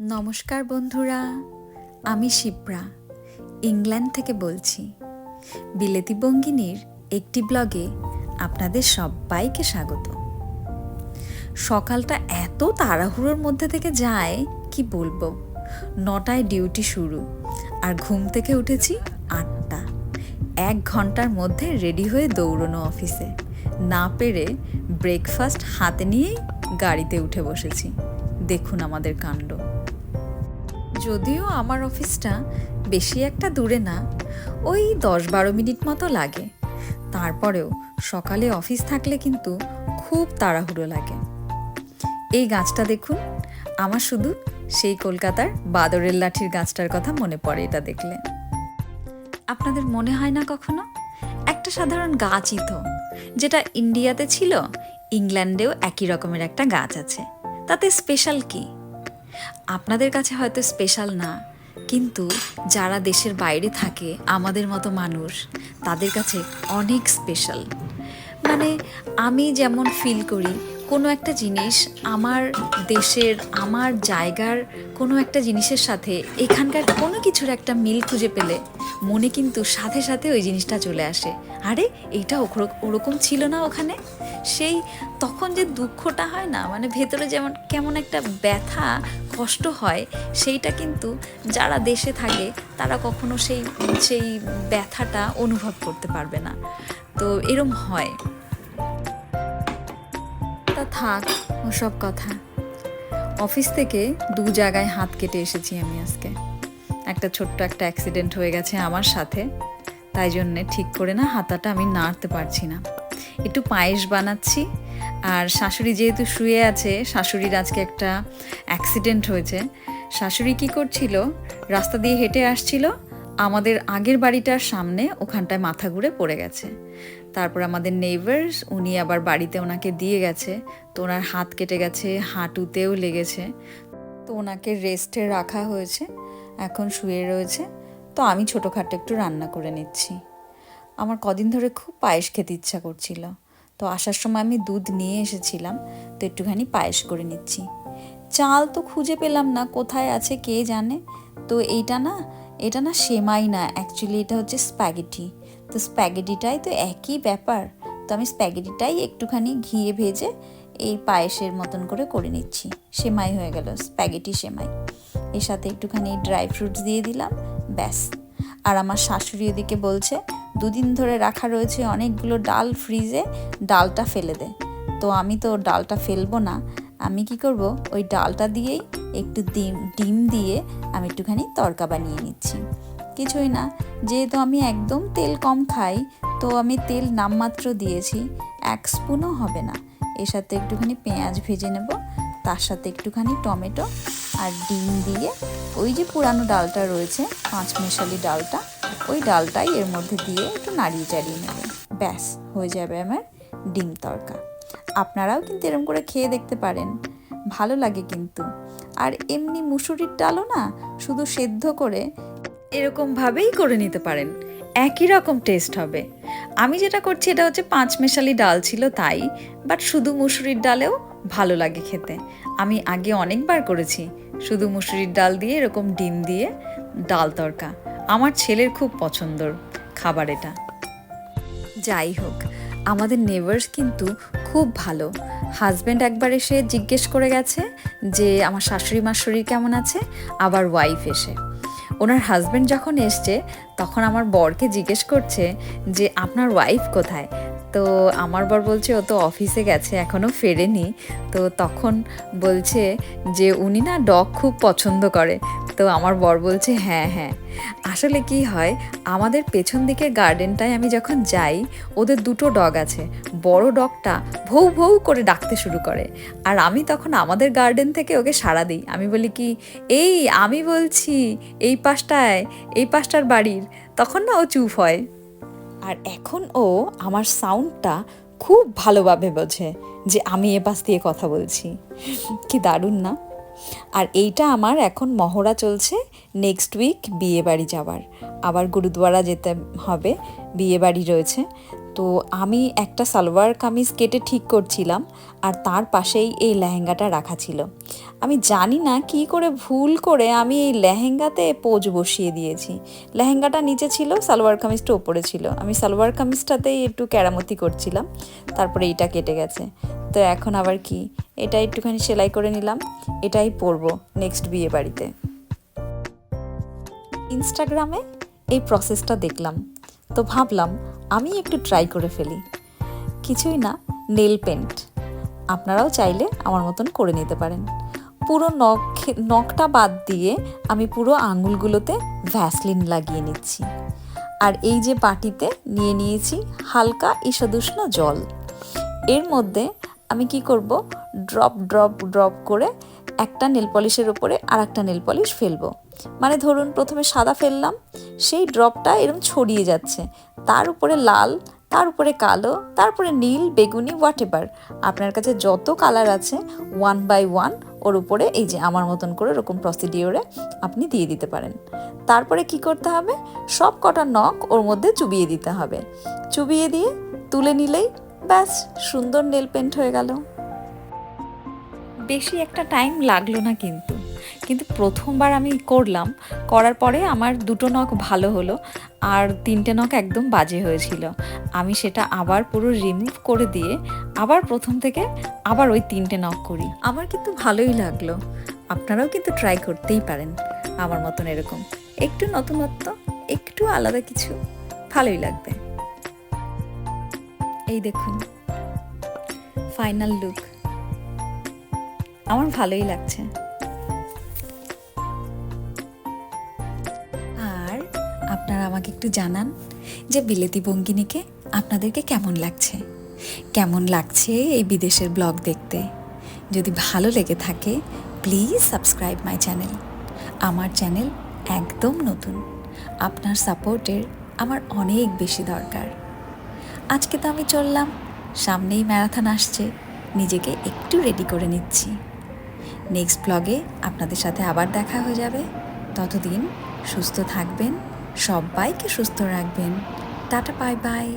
নমস্কার বন্ধুরা, আমি শিপ্রা, ইংল্যান্ড থেকে বলছি। বিলেতি বঙ্গিনীর একটি ব্লগে আপনাদের সবাইকে স্বাগত। সকালটা এত তাড়াহুড়োর মধ্যে থেকে যায়, কি বলব? নটায় ডিউটি শুরু, আর ঘুম থেকে উঠেছি আটটা। এক ঘণ্টার মধ্যে রেডি হয়ে দৌড়নো অফিসে। না পেরে ব্রেকফাস্ট হাতে নিয়েই গাড়িতে উঠে বসেছি। দেখুন আমাদের কাণ্ড। যদিও আমার অফিসটা বেশি একটা দূরে না, ওই দশ বারো মিনিট মতো লাগে। তারপরেও সকালে অফিস থাকলে কিন্তু খুব তাড়াহুড়ো লাগে। এই গাছটা দেখুন, আমার শুধু সেই কলকাতার বাদরের লাঠির গাছটার কথা মনে পড়ে এটা দেখলে। আপনাদের মনে হয় না কখনো? একটা সাধারণ গাছই তো, যেটা ইন্ডিয়াতে ছিল, ইংল্যান্ডেও একই রকমের একটা গাছ আছে। তাতে স্পেশাল কি? আপনাদের কাছে হয়তো স্পেশাল না, কিন্তু যারা দেশের বাইরে থাকে, আমাদের মতো মানুষ, তাদের কাছে অনেক স্পেশাল মানে আমি যেমন ফিল করি, কোনো একটা জিনিস আমার দেশের, আমার জায়গার কোনো একটা জিনিসের সাথে এখানকার কোনো কিছুর একটা মিল খুঁজে পেলে মনে কিন্তু সাথে সাথে ওই জিনিসটা চলে আসে। আরে, এইটা ওরক- ওরকম ছিল না ওখানে? সেই তখন যে দুঃখটা হয় না মানে ভেতরে যেমন কেমন একটা ব্যথা, কষ্ট হয়, সেইটা কিন্তু যারা দেশে থাকে, তারা কখনো সেই সেই ব্যথাটা অনুভব করতে পারবে না। তো এরম হয়। তা থাক, ওসব কথা। অফিস থেকে দু জায়গায় হাত কেটে এসেছি আমি আজকে। একটা ছোট্ট একটা অ্যাক্সিডেন্ট হয়ে গেছে আমার সাথে। তাই জন্যে ঠিক করে না হাতাটা আমি নাড়তে পারছি না। একটু পায়েস বানাচ্ছি, আর শাশুড়ি যেহেতু শুয়ে আছে, শাশুড়ির আজকে একটা অ্যাক্সিডেন্ট হয়েছে। শাশুড়ি কি করছিল? রাস্তা দিয়ে হেঁটে আসছিল, আমাদের আগের বাড়িটার সামনে ওখানটায় মাথা ঘুরে পড়ে গেছে। তারপর আমাদের নেইবার্স উনি আবার বাড়িতে ওনাকে দিয়ে গেছে। তো ওনার হাত কেটে গেছে, হাঁটুতেও লেগেছে। তো ওনাকে রেস্টে রাখা হয়েছে, এখন শুয়ে রয়েছে। তো আমি ছোটোখাটো একটু রান্না করে নিচ্ছি। আমার কদিন ধরে খুব পায়েস খেতে ইচ্ছা করছিল। তো আসার সময় আমি দুধ নিয়ে এসেছিলাম, তো একটুখানি পায়েস করে নিচ্ছি। চাল তো খুঁজে পেলাম না, কোথায় আছে কে জানে? তো এইটা না, এটা না সেমাই না অ্যাকচুয়ালি এটা হচ্ছে স্প্যাগেটি তো স্প্যাগেটিটাই তো একই ব্যাপার। তো আমি স্প্যাগেটিটাই একটুখানি ঘিয়ে ভেজে এই পায়েসের মতন করে করে নিচ্ছি। সেমাই হয়ে গেল স্প্যাগেটি সেমাই। এর সাথে একটুখানি ড্রাই ফ্রুটস দিয়ে দিলাম ব্যাস। আর আমার শাশুড়ি ওদিকে বলছে, দুদিন ধরে রাখা রয়েছে অনেকগুলো ডাল ফ্রিজে, ডালটা ফেলে দে। তো আমি তো ডালটা ফেলব না। আমি কি করব? ওই ডালটা দিয়েই একটু ডিম ডিম দিয়ে আমি একটুখানি তড়কা বানিয়ে নিচ্ছি। কিছুই না, যেহেতু আমি একদম তেল কম খাই, তো আমি তেল নামমাত্র দিয়েছি। এক স্পুনও হবে না। এর সাথে একটুখানি পেঁয়াজ ভেজে নেব, তার সাথে একটুখানি টমেটো আর ডিম দিয়ে ওই যে পুরানো ডালটা রয়েছে, পাঁচ মেশালি ডালটা, ওই ডালটাই এর মধ্যে দিয়ে একটু নাড়িয়ে চাড়িয়ে নেব। ব্যাস, হয়ে যাবে আমার ডিম তড়কা। আপনারাও কিন্তু এরকম করে খেয়ে দেখতে পারেন। ভালো লাগে কিন্তু। আর এমনি মুসুরির ডালও না, শুধু সেদ্ধ করে এরকমভাবেই করে নিতে পারেন। একই রকম টেস্ট হবে। আমি যেটা করছি, এটা হচ্ছে পাঁচ মেশালি ডাল ছিল তাই বাট শুধু মুসুরির ডালেও ভালো লাগে খেতে। আমি আগে অনেকবার করেছি। শুধু মুসুরির ডাল দিয়ে, এরকম ডিম দিয়ে ডাল তড়কা। আমার ছেলের খুব পছন্দর খাবার এটা। যাই হোক, আমাদের নেভার্স কিন্তু খুব ভালো। হাজব্যান্ড একবার এসে জিজ্ঞেস করে গেছে যে, আমার শাশুড়ি মার শরীর কেমন আছে? আবার ওয়াইফ এসে। ওনার হাজব্যান্ড যখন এসছে, তখন আমার বরকে জিজ্ঞেস করছে যে, আপনার ওয়াইফ কোথায়? তো আমার বর বলছে, ও তো অফিসে গেছে এখনও ফেরেনি। তো তখন বলছে যে, উনি না ডগ খুব পছন্দ করে। তো আমার বর বলছে হ্যাঁ হ্যাঁ। আসলে কি হয়, আমাদের পেছন দিকের গার্ডেনটায় আমি যখন যাই, ওদের দুটো ডগ আছে। বড় ডগটা ভৌ ভৌ করে ডাকতে শুরু করে। আর আমি তখন আমাদের গার্ডেন থেকে ওকে সাড়া দিই। আমি বলি কি, এই, আমি বলছি, এই পাশটায়, এই পাশটার বাড়ির। তখন না ও চুপ হয়। আর এখন ও আমার সাউন্ডটা খুব ভালোভাবে বোঝে যে আমি এ পাশ দিয়ে কথা বলছি। কি দারুণ না? আর এইটা আমার এখন মহড়া চলছে নেক্সট উইক বিয়ে বাড়ি যাওয়ার। আবার গুরুদুয়ারা যেতে হবে, বিয়ে বাড়ি রয়েছে। তো আমি একটা সালোয়ার কামিজ কেটে ঠিক করছিলাম আর তার পাশেই এই লেহেঙ্গাটা রাখা ছিল। আমি জানি না কি করে ভুল করে আমি এই লেহেঙ্গাতে পোজ বসিয়ে দিয়েছি। লেহেঙ্গাটা নিচে ছিল, সালোয়ার কামিজটা ওপরে ছিল। আমি সালোয়ার কামিজটাতেই একটু কেরামতি করছিলাম, তারপরে এইটা কেটে গেছে। তো এখন আবার কি? এটা একটুখানি সেলাই করে নিলাম, এটাই পরবো নেক্সট বিয়ে বাড়িতে। ইনস্টাগ্রামে এই প্রসেসটা দেখলাম। তো ভাবলাম আমি একটু ট্রাই করে ফেলি। কিছুই না নেল পেন্ট আপনারাও চাইলে আমার মতন করে নিতে পারেন। পুরো নখ, নখটা বাদ দিয়ে আমি পুরো আঙুলগুলোতে ভ্যাসলিন লাগিয়ে নিচ্ছি। আর এই যে বাটিতে নিয়ে নিয়েছি হালকা ঈষদুষ্ণ জল। এর মধ্যে আমি কি করব? ড্রপ ড্রপ ড্রপ করে একটা নেল পলিশের উপরে আর একটা নেল পলিশ ফেলব। মানে ধরুন, প্রথমে সাদা ফেললাম, সেই ড্রপটা এরকম ছড়িয়ে যাচ্ছে। তার উপরে লাল, তার উপরে কালো তারপরে নীল, বেগুনি হোয়াট এভার আপনার কাছে যত কালার আছে ওয়ান বাই ওয়ান ওর উপরে এই যে আমার মতন করে ওরকম প্রসিডিওরে আপনি দিয়ে দিতে পারেন। তারপরে কি করতে হবে? সব কটা নখ ওর মধ্যে চুবিয়ে দিতে হবে। চুবিয়ে দিয়ে তুলে নিলেই ব্যাস, সুন্দর নেল পেন্ট হয়ে গেল। বেশি একটা টাইম লাগল না কিন্তু। কিন্তু প্রথমবার আমি করলাম, করার পরে আমার দুটো নখ ভালো হলো আর তিনটে নখ একদম বাজে হয়েছিল। আমি সেটা আবার পুরো রিমুভ করে দিয়ে আবার প্রথম থেকে আবার ওই তিনটে নখ করি। আমার কিন্তু ভালোই লাগল। আপনারাও কিন্তু ট্রাই করতেই পারেন। আমার মতন এরকম। একটু নতুনত্ব, একটু আলাদা কিছু, ভালোই লাগবে। এই দেখুন। ফাইনাল লুক আমার ভালোই লাগছে। আর আপনারা আমাকে একটু জানান যে বিলেতি বঙ্গিনীকে আপনাদেরকে কেমন লাগছে? কেমন লাগছে এই বিদেশের ব্লগ দেখতে? যদি ভালো লেগে থাকে প্লিজ সাবস্ক্রাইব মাই চ্যানেল আমার চ্যানেল একদম নতুন। আপনার সাপোর্টের আমার অনেক বেশি দরকার। আজকে তো আমি চললাম, সামনেই ম্যারাথন আসছে। নিজেকে একটু রেডি করে নিচ্ছি। নেক্সট ব্লগে আপনাদের সাথে আবার দেখা হয়ে যাবে। ততদিন সুস্থ থাকবেন, সবাইকে সুস্থ রাখবেন। Tata bye bye